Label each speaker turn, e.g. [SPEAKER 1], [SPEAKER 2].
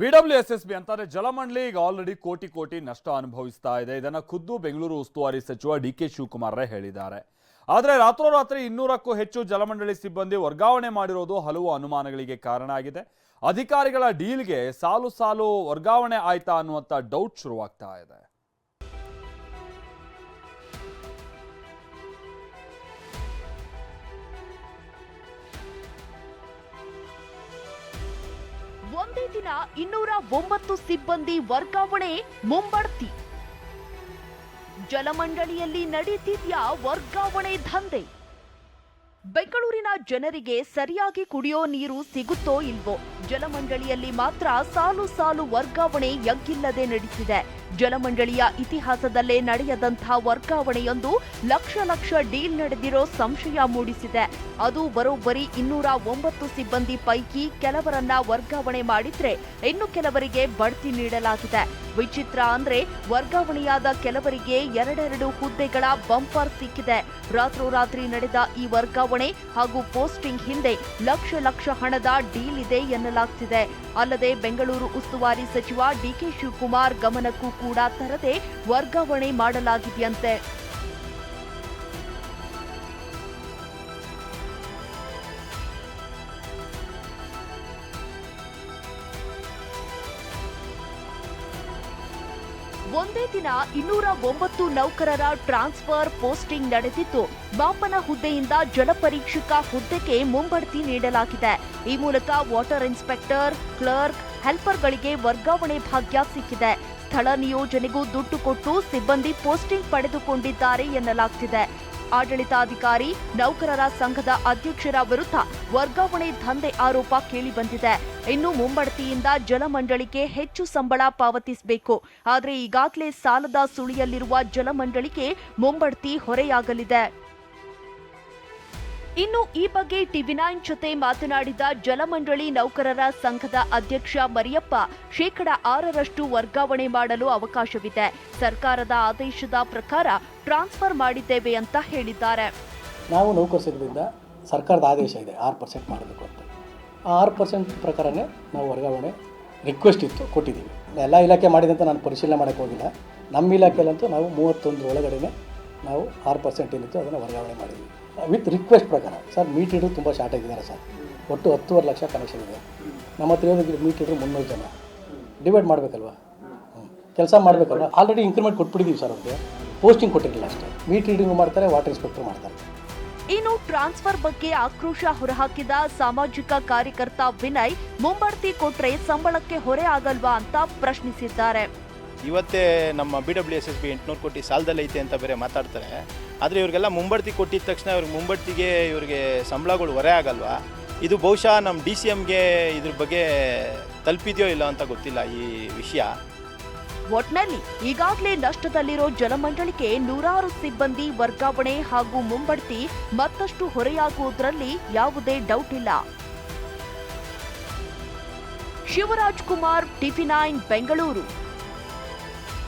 [SPEAKER 1] BW S S B ಅಂತಾರೆ ಜಲಮಂಡಳಿ ಈಗ ಆಲ್ರೆಡಿ ಕೋಟಿ ಕೋಟಿ ನಷ್ಟ ಅನುಭವಿಸ್ತಾ ಇದೆ. ಇದನ್ನು ಖುದ್ದು ಬೆಂಗಳೂರು ಉಸ್ತುವಾರಿ ಸಚಿವ ಡಿ ಕೆ ಶಿವಕುಮಾರ್ರೇ ಹೇಳಿದ್ದಾರೆ. ಆದರೆ ರಾತ್ರೋರಾತ್ರಿ ಇನ್ನೂರಕ್ಕೂ ಹೆಚ್ಚು ಜಲಮಂಡಳಿ ಸಿಬ್ಬಂದಿ ವರ್ಗಾವಣೆ ಮಾಡಿರೋದು ಹಲವು ಅನುಮಾನಗಳಿಗೆ ಕಾರಣ ಆಗಿದೆ. ಅಧಿಕಾರಿಗಳ ಡೀಲ್ಗೆ ಸಾಲು ಸಾಲು ವರ್ಗಾವಣೆ ಆಯ್ತಾ ಅನ್ನುವಂಥ ಡೌಟ್ ಶುರುವಾಗ್ತಾ ಇದೆ.
[SPEAKER 2] ದಿನ ಇನ್ನೂರ ಒಂಬತ್ತು ಸಿಬ್ಬಂದಿ ವರ್ಗಾವಣೆ ಮುಂಬಡ್ತಿ. ಜಲಮಂಡಳಿಯಲ್ಲಿ ನಡೀತಿದ್ಯಾ ವರ್ಗಾವಣೆ ದಂಧೆ. ಬೆಂಗಳೂರಿನ ಜನರಿಗೆ ಸರಿಯಾಗಿ ಕುಡಿಯೋ ನೀರು ಸಿಗುತ್ತೋ ಇಲ್ವೋ? ಜಲಮಂಡಳಿಯಲ್ಲಿ ಮಾತ್ರ ಸಾಲು ಸಾಲು ವರ್ಗಾವಣೆ ಯಗ್ಗಿಲ್ಲದೆ ನಡೀತಿದೆ. ಜಲಮಂಡಳಿಯ ಇತಿಹಾಸದಲ್ಲೇ ನಡೆಯದಂಥ ವರ್ಗಾವಣೆಯೊಂದು ಲಕ್ಷ ಲಕ್ಷ ಡೀಲ್ ನಡೆದಿರೋ ಸಂಶಯ ಮೂಡಿಸಿದೆ. ಅದು ಬರೋಬ್ಬರಿ ಇನ್ನೂರ ಒಂಬತ್ತು ಸಿಬ್ಬಂದಿ ಪೈಕಿ ಕೆಲವರನ್ನ ವರ್ಗಾವಣೆ ಮಾಡಿದ್ರೆ ಇನ್ನು ಕೆಲವರಿಗೆ ಬಡ್ತಿ ನೀಡಲಾಗಿದೆ. ವಿಚಿತ್ರ ಅಂದ್ರೆ ವರ್ಗಾವಣೆಯಾದ ಕೆಲವರಿಗೆ ಎರಡೆರಡು ಹುದ್ದೆಗಳ ಬಂಪರ್ ಸಿಕ್ಕಿದೆ. ರಾತ್ರೋರಾತ್ರಿ ನಡೆದ ಈ ವರ್ಗಾವಣೆ ಹಾಗೂ ಪೋಸ್ಟಿಂಗ್ ಹಿಂದೆ ಲಕ್ಷ ಲಕ್ಷ ಹಣದ ಡೀಲ್ ಇದೆ ಎನ್ನಲಾಗ್ತಿದೆ. ಅಲ್ಲದೆ ಬೆಂಗಳೂರು ಉಸ್ತುವಾರಿ ಸಚಿವ ಡಿಕೆ ಶಿವಕುಮಾರ್ ಗಮನಕ್ಕೂ ಕೂಡ ತರದೆ ವರ್ಗಾವಣೆ ಮಾಡಲಾಗಿದೆಯಂತೆ. ಒಂದೇ ದಿನ ಇನ್ನೂರ ಒಂಬತ್ತು ನೌಕರರ ಟ್ರಾನ್ಸ್ಫರ್ ಪೋಸ್ಟಿಂಗ್ ನಡೆದಿದ್ದು ಬಾಪನ ಹುದ್ದೆಯಿಂದ ಜಲಪರೀಕ್ಷಕ ಹುದ್ದೆಗೆ ಮುಂಬಡ್ತಿ ನೀಡಲಾಗಿದೆ. ಈ ಮೂಲಕ ವಾಟರ್ ಇನ್ಸ್ಪೆಕ್ಟರ್, ಕ್ಲರ್ಕ್, ಹೆಲ್ಪರ್ಗಳಿಗೆ ವರ್ಗಾವಣೆ ಭಾಗ್ಯ ಸಿಕ್ಕಿದೆ. ಸ್ಥಳ ನಿಯೋಜನೆಗೂ ದುಡ್ಡು ಕೊಟ್ಟು ಸಿಬ್ಬಂದಿ ಪೋಸ್ಟಿಂಗ್ ಪಡೆದುಕೊಂಡಿದ್ದಾರೆ ಎನ್ನಲಾಗ್ತಿದೆ. ಆಡಳಿತಾಧಿಕಾರಿ, ನೌಕರರ ಸಂಘದ ಅಧ್ಯಕ್ಷರ ವಿರುದ್ಧ ವರ್ಗಾವಣೆ ದಂಧೆ ಆರೋಪ ಕೇಳಿಬಂದಿದೆ. ಇನ್ನು ಮುಂಬಡ್ತಿಯಿಂದ ಜಲಮಂಡಳಿಗೆ ಹೆಚ್ಚು ಸಂಬಳ ಪಾವತಿಸಬೇಕು. ಆದರೆ ಈಗಾಗಲೇ ಸಾಲದ ಸುಳಿಯಲ್ಲಿರುವ ಜಲಮಂಡಳಿಗೆ ಮುಂಬಡ್ತಿ ಹೊರೆಯಾಗಲಿದೆ. ಇನ್ನು ಈ ಬಗ್ಗೆ ಟಿವಿ ನೈನ್ ಜೊತೆ ಮಾತನಾಡಿದ ಜಲಮಂಡಳಿ ನೌಕರರ ಸಂಘದ ಅಧ್ಯಕ್ಷ ಮರಿಯಪ್ಪ, ಶೇಕಡ ಆರರಷ್ಟು ವರ್ಗಾವಣೆ ಮಾಡಲು ಅವಕಾಶವಿದೆ. ಸರ್ಕಾರದ ಆದೇಶದ ಪ್ರಕಾರ ಟ್ರಾನ್ಸ್ಫರ್ ಮಾಡಿದ್ದೇವೆ ಅಂತ ಹೇಳಿದ್ದಾರೆ.
[SPEAKER 3] ನಾವು ನೌಕರ ಸಂಘದಿಂದ ಸರ್ಕಾರದ ಆದೇಶ ಇದೆ, ಆರು ಪರ್ಸೆಂಟ್ ಮಾಡಬೇಕು ಅಂತ. ಆ ಆರು ಪರ್ಸೆಂಟ್ ಪ್ರಕಾರನೇ ನಾವು ವರ್ಗಾವಣೆ ರಿಕ್ವೆಸ್ಟ್ ಇತ್ತು, ಕೊಟ್ಟಿದ್ದೀವಿ. ಎಲ್ಲ ಇಲಾಖೆ ಮಾಡಿದಂತ ನಾನು ಪರಿಶೀಲನೆ ಮಾಡೋಕ್ಕೆ ಹೋಗಿಲ್ಲ. ನಮ್ಮ ಇಲಾಖೆಯಲ್ಲಂತೂ ನಾವು ಮೂವತ್ತೊಂದು ಒಳಗಡೆನೆ ನಾವು ಆರು ಪರ್ಸೆಂಟ್ ಏನಿತ್ತು ಅದನ್ನು ವರ್ಗಾವಣೆ ಮಾಡಿದ್ವಿ ವಿತ್ ರಿಕ್ವೆಸ್ಟ್ ಪ್ರಕಾರ. ಸರ್ ಮೀಟರ್ಡು ತುಂಬ ಶಾರ್ಟ್ ಇದ್ದಾರೆ ಸರ್. ಒಟ್ಟು ಹತ್ತುವರೆ ಲಕ್ಷ ಕನೆಕ್ಷನ್ ಇದೆ. ನಮ್ಮ ಹತ್ರ ಇರೋದಕ್ಕೆ ಮೀಟರ್ಡು ಮುನ್ನೂರು ಜನ. ಡಿವೈಡ್ ಮಾಡಬೇಕಲ್ವಾ? ಕೆಲಸ ಮಾಡಬೇಕಲ್ವ? ಆಲ್ರೆಡಿ ಇನ್ಕ್ರಿಮೆಂಟ್ ಕೊಟ್ಬಿಟ್ಟಿದ್ದೀವಿ ಸರ್ ಅವ್ರಿಗೆ. ಪೋಸ್ಟಿಂಗ್ ಕೊಟ್ಟಿರಲಿಲ್ಲ ಅಷ್ಟೇ. ಮೀಟ್ ರೀಡಿಂಗ್ ಮಾಡ್ತಾರೆ ವಾಟರ್ ಇನ್ಸ್ಪೆಕ್ಟರ್ ಮಾಡ್ತಾರೆ.
[SPEAKER 2] ಇನ್ನು ಟ್ರಾನ್ಸ್ಫರ್ ಬಗ್ಗೆ ಆಕ್ರೋಶ ಹೊರಹಾಕಿದ ಸಾಮಾಜಿಕ ಕಾರ್ಯಕರ್ತ ವಿನಯ್, ಮುಂಬಡ್ತಿ ಕೊಟ್ರೆ ಸಂಬಳಕ್ಕೆ ಹೊರೆ ಆಗಲ್ವಾ ಅಂತ ಪ್ರಶ್ನಿಸಿದ್ದಾರೆ.
[SPEAKER 4] ಇವತ್ತೇ ನಮ್ಮ B W S S B ಎಂಟುನೂರು ಕೋಟಿ ಸಾಲದಲ್ಲಿ ಐತೆ ಅಂತ ಬೇರೆ ಮಾತಾಡ್ತಾರೆ. ಆದರೆ ಇವ್ರಿಗೆಲ್ಲ ಮುಂಬಡ್ತಿ ಕೊಟ್ಟಿದ ತಕ್ಷಣ ಇವ್ರಿಗೆ ಮುಂಬಡ್ತಿಗೆ ಇವ್ರಿಗೆ ಸಂಬಳಗಳು ಹೊರೆ ಆಗಲ್ವಾ? ಇದು ಬಹುಶಃ ನಮ್ಮ ಡಿ ಸಿ ಎಮ್ಗೆ ಇದ್ರ ಬಗ್ಗೆ ತಲುಪಿದೆಯೋ ಇಲ್ಲ ಅಂತ ಗೊತ್ತಿಲ್ಲ ಈ ವಿಷಯ.
[SPEAKER 2] ಒಟ್ನಲ್ಲಿ ಈಗಾಗಲೇ ನಷ್ಟದಲ್ಲಿರೋ ಜಲಮಂಡಳಿಗೆ ನೂರಾರು ಸಿಬ್ಬಂದಿ ವರ್ಗಾವಣೆ ಹಾಗೂ ಮುಂಬಡ್ತಿ ಮತ್ತಷ್ಟು ಹೊರೆಯಾಗುವುದರಲ್ಲಿ ಯಾವುದೇ ಡೌಟ್ ಇಲ್ಲ. ಶಿವರಾಜ್ ಕುಮಾರ್ ಟಿಫಿ ಬೆಂಗಳೂರು.